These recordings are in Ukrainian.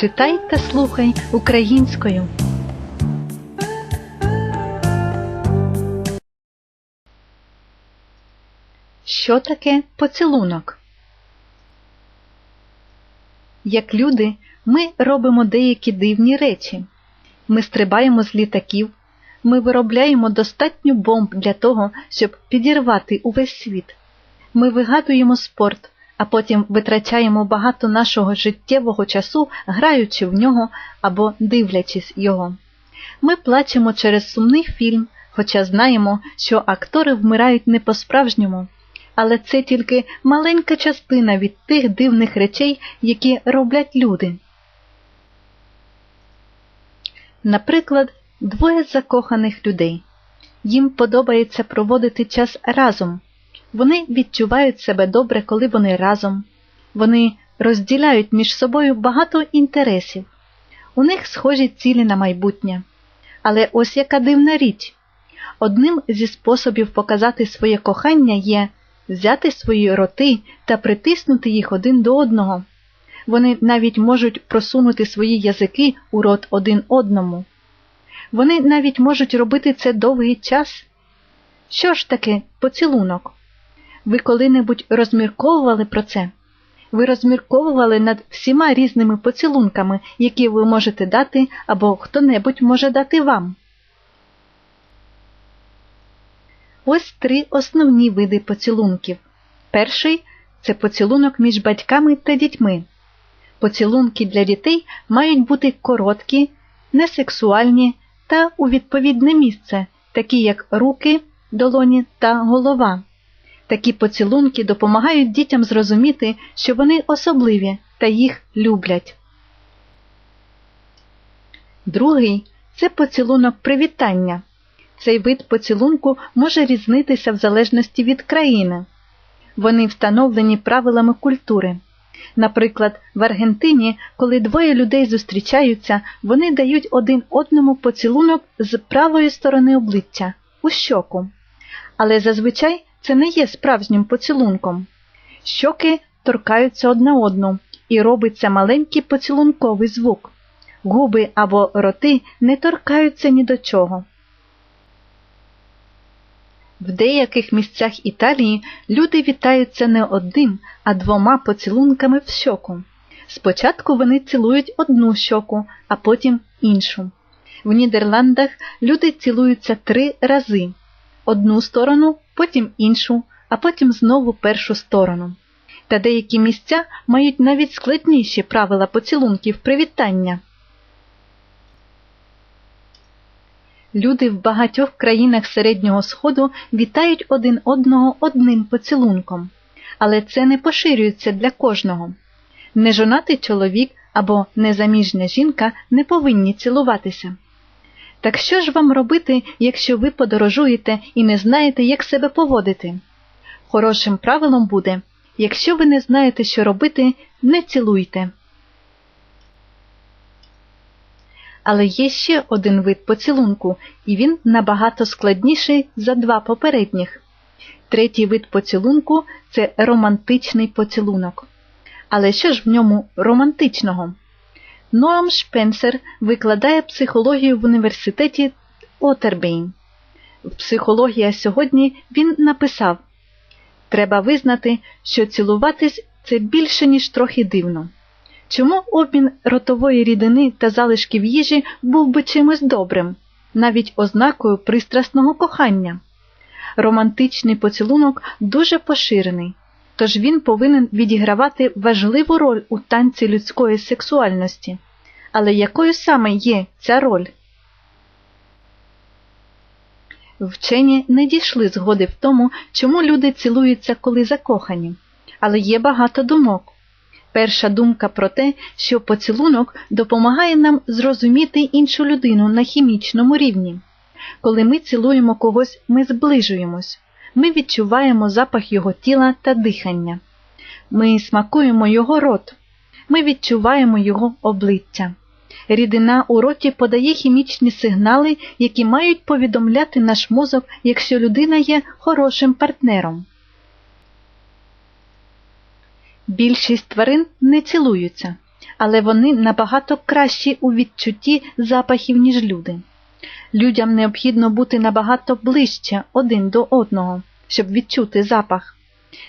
Читай та слухай українською. Що таке поцілунок? Як люди, ми робимо деякі дивні речі. Ми стрибаємо з літаків, ми виробляємо достатньо бомб для того, щоб підірвати увесь світ. Ми вигадуємо спорт, а потім витрачаємо багато нашого життєвого часу, граючи в нього або дивлячись його. Ми плачемо через сумний фільм, хоча знаємо, що актори вмирають не по-справжньому. Але це тільки маленька частина від тих дивних речей, які роблять люди. Наприклад, двоє закоханих людей. Їм подобається проводити час разом. Вони відчувають себе добре, коли вони разом. Вони розділяють між собою багато інтересів. У них схожі цілі на майбутнє. Але ось яка дивна річ. Одним зі способів показати своє кохання є взяти свої роти та притиснути їх один до одного. Вони навіть можуть просунути свої язики у рот один одному. Вони навіть можуть робити це довгий час. Що ж таке поцілунок? Ви коли-небудь розмірковували про це? Ви розмірковували над всіма різними поцілунками, які ви можете дати або хто-небудь може дати вам. Ось три основні види поцілунків. Перший це поцілунок між батьками та дітьми. Поцілунки для дітей мають бути короткі, несексуальні та у відповідне місце, такі як руки, долоні та голова. Такі поцілунки допомагають дітям зрозуміти, що вони особливі та їх люблять. Другий це поцілунок привітання. Цей вид поцілунку може різнитися в залежності від країни. Вони встановлені правилами культури. Наприклад, в Аргентині, коли двоє людей зустрічаються, вони дають один одному поцілунок з правої сторони обличчя у щоку. Але зазвичай це не є справжнім поцілунком. Щоки торкаються одна одну і робиться маленький поцілунковий звук. Губи або роти не торкаються ні до чого. В деяких місцях Італії люди вітаються не одним, а двома поцілунками в щоку. Спочатку вони цілують одну щоку, а потім іншу. В Нідерландах люди цілуються три рази одну сторону, потім іншу, а потім знову першу сторону. Та деякі місця мають навіть складніші правила поцілунків привітання. Люди в багатьох країнах Середнього Сходу вітають один одного одним поцілунком, але це не поширюється для кожного. Нежонатий чоловік або незаміжня жінка не повинні цілуватися. Так що ж вам робити, якщо ви подорожуєте і не знаєте, як себе поводити? Хорошим правилом буде якщо ви не знаєте, що робити, не цілуйте. Але є ще один вид поцілунку, і він набагато складніший за два попередніх. Третій вид поцілунку це романтичний поцілунок. Але що ж в ньому романтичного? Ноам Шпенсер викладає психологію в університеті Отербейн. В психологія сьогодні він написав Треба визнати, що цілуватись це більше, ніж трохи дивно. Чому обмін ротової рідини та залишків їжі був би чимось добрим, навіть ознакою пристрасного кохання? Романтичний поцілунок дуже поширений, тож він повинен відігравати важливу роль у танці людської сексуальності. Але якою саме є ця роль? Вчені не дійшли згоди в тому, чому люди цілуються, коли закохані, але є багато думок. Перша думка про те, що поцілунок допомагає нам зрозуміти іншу людину на хімічному рівні. Коли ми цілуємо когось, ми зближуємось, ми відчуваємо запах його тіла та дихання, ми смакуємо його рот, ми відчуваємо його обличчя. Рідина у роті подає хімічні сигнали, які мають повідомляти наш мозок, якщо людина є хорошим партнером. Більшість тварин не цілуються, але вони набагато кращі у відчутті запахів, ніж люди. Людям необхідно бути набагато ближче один до одного, щоб відчути запах.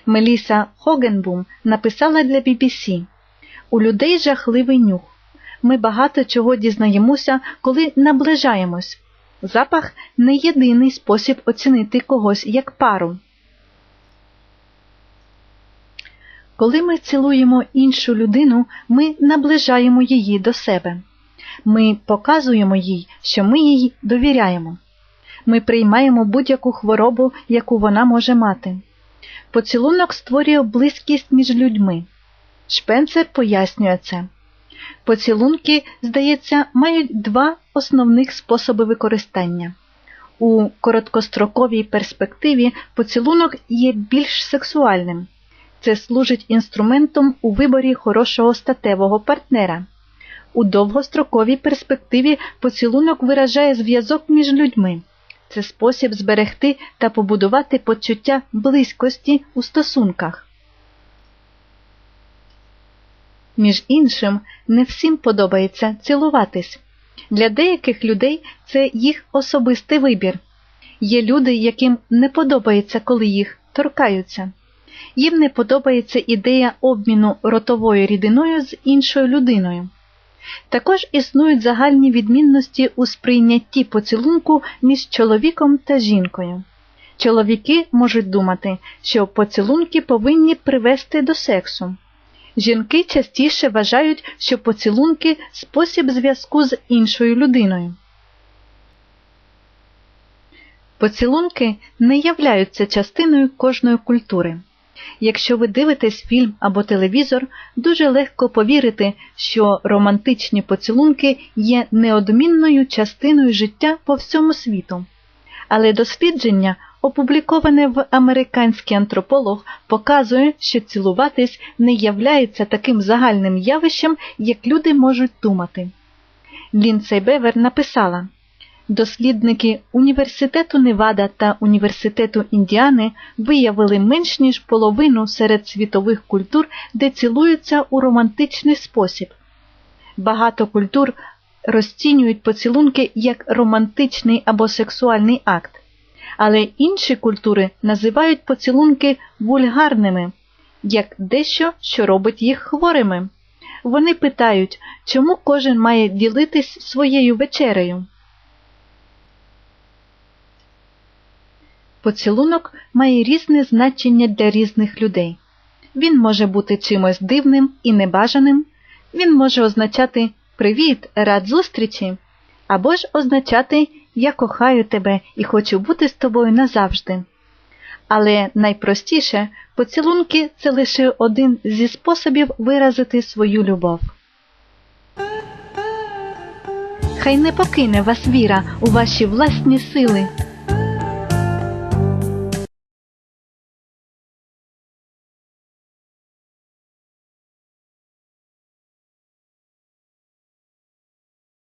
Меліса Хогенбум написала для BBC У людей жахливий нюх. Ми багато чого дізнаємося, коли наближаємось. Запах не єдиний спосіб оцінити когось як пару. Коли ми цілуємо іншу людину, ми наближаємо її до себе. Ми показуємо їй, що ми їй довіряємо. Ми приймаємо будь-яку хворобу, яку вона може мати. Поцілунок створює близькість між людьми. Шпенцер пояснює це. Поцілунки, здається, мають два основних способи використання. У короткостроковій перспективі поцілунок є більш сексуальним. Це служить інструментом у виборі хорошого статевого партнера. У довгостроковій перспективі поцілунок виражає зв'язок між людьми. Це спосіб зберегти та побудувати почуття близькості у стосунках. Між іншим, не всім подобається цілуватись. Для деяких людей це їх особистий вибір. Є люди, яким не подобається, коли їх торкаються. Їм не подобається ідея обміну ротовою рідиною з іншою людиною. Також існують загальні відмінності у сприйнятті поцілунку між чоловіком та жінкою. Чоловіки можуть думати, що поцілунки повинні привести до сексу. Жінки частіше вважають, що поцілунки спосіб зв'язку з іншою людиною. Поцілунки не являються частиною кожної культури. Якщо ви дивитесь фільм або телевізор, дуже легко повірити, що романтичні поцілунки є неодмінною частиною життя по всьому світу. Але дослідження, опубліковане в американський антрополог, показує, що цілуватись не являється таким загальним явищем, як люди можуть думати. Лінцей Бевер написала Дослідники Університету Невада та Університету Індіани виявили менш ніж половину серед світових культур, де цілуються у романтичний спосіб. Багато культур розцінюють поцілунки як романтичний або сексуальний акт, але інші культури називають поцілунки вульгарними, як дещо, що робить їх хворими. Вони питають, чому кожен має ділитись своєю вечерею. Поцілунок має різне значення для різних людей. Він може бути чимось дивним і небажаним, він може означати Привіт, рад зустрічі, або ж означати Я кохаю тебе і хочу бути з тобою назавжди. Але найпростіше поцілунки це лише один зі способів виразити свою любов. Хай не покине вас віра у ваші власні сили.